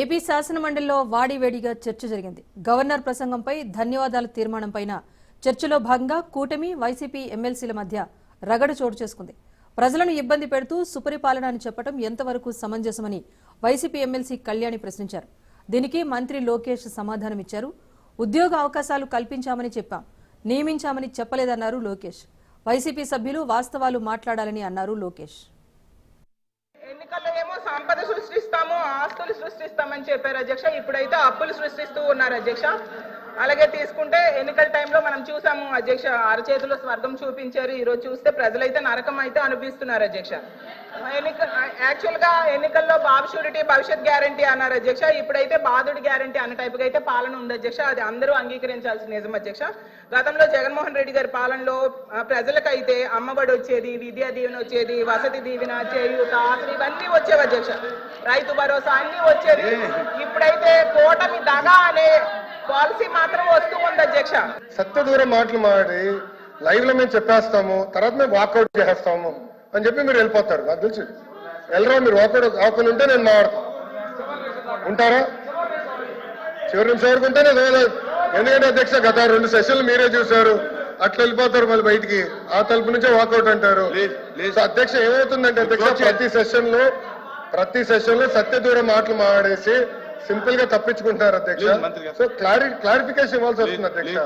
AP శాసనమండలిలో వాడివేడిగా చర్చ జరిగింది. Governor ప్రసంగంపై ధన్యవాదాల తీర్మానంపైన చర్చలో భాగంగా కూటమి వైసీపీ ఎమ్మెల్సీల మధ్య రగడ చోటు చేసుకుంది. ప్రజలను ఇబ్బంది పెడుతూ సుపరిపాలన అని చెప్పడం ఎంతవరకు సమంజసమని వైసీపీ ఎమ్మెల్సీ కళ్యాణి ప్రశ్నించారు. దీనికి మంత్రి లోకేష్ సమాధానమిచ్చారు ఉద్యోగ అవకాశాలు కల్పించామని చెప్పాం. నియమించామని చెప్పలేదన్నారు లోకేష్. వైసీపీ సభ్యులు వాస్తవాలు మాట్లాడాలని అన్నారు లోకేష్. ఆస్తులు సృష్టిస్తామని చెప్పారు అధ్యక్ష. ఇప్పుడైతే అప్పులు సృష్టిస్తూ ఉన్నారు అధ్యక్ష. అలాగే తీసుకుంటే ఎన్నికల టైంలో మనం చూసాము అధ్యక్ష అరచేతిలో స్వర్గం చూపించారు. ఈ రోజు చూస్తే ప్రజలైతే నరకం అయితే అనిపిస్తున్నారు అధ్యక్ష. ఎన్నిక యాక్చువల్గా ఎన్నికల్లో బాబు షూరిటీ భవిష్యత్ గ్యారంటీ అన్నారు అధ్యక్ష. ఇప్పుడైతే బాధుడి గ్యారంటీ అన్న టైప్ అయితే పాలన ఉంది అధ్యక్ష. అది అందరూ అంగీకరించాల్సిన నిజం అధ్యక్ష. గతంలో జగన్మోహన్ రెడ్డి గారి పాలనలో ప్రజలకైతే అమ్మఒడి వచ్చేది విద్యా దీవెన వచ్చేది వసతి దీవెన చేయూత ఆసరి ఇవన్నీ వచ్చేవి అధ్యక్ష. రైతు భరోసా అన్ని వచ్చేది. ఇప్పుడైతే కూటమి దగా అనే పాలసీ మాత్రం వస్తూ ఉంది అధ్యక్ష. సత్య దూరం మాటలు మాడి లైవ్లో మేము చెప్పేస్తాము తర్వాత మేము వాకౌట్ చేసేస్తాము అని చెప్పి మీరు వెళ్ళిపోతారు నాకు తెలుసు. వెళ్ళరా మీరు వాకౌట్ ఆకుని ఉంటే నేను మాట్లాడతాను ఉంటారా? చివరి నిమిషం వరకు ఉంటేనే చదవలేదు ఎందుకంటే అధ్యక్ష గత రెండు సెషన్లు మీరే చూశారు. అట్లా వెళ్ళిపోతారు మళ్ళీ బయటికి. ఆ తలుపు నుంచే వాకౌట్ అంటారు. అధ్యక్ష ఏమవుతుందంటే అధ్యక్ష ప్రతి సెషన్లో ప్రతి సెషన్లో సత్య దూరం మాటలు మాడేసి సింపుల్గా తప్పించుకుంటారు అధ్యక్ష. సో క్లారి క్లారిఫికేషన్ ఇవ్వాల్సి వస్తుంది అధ్యక్ష.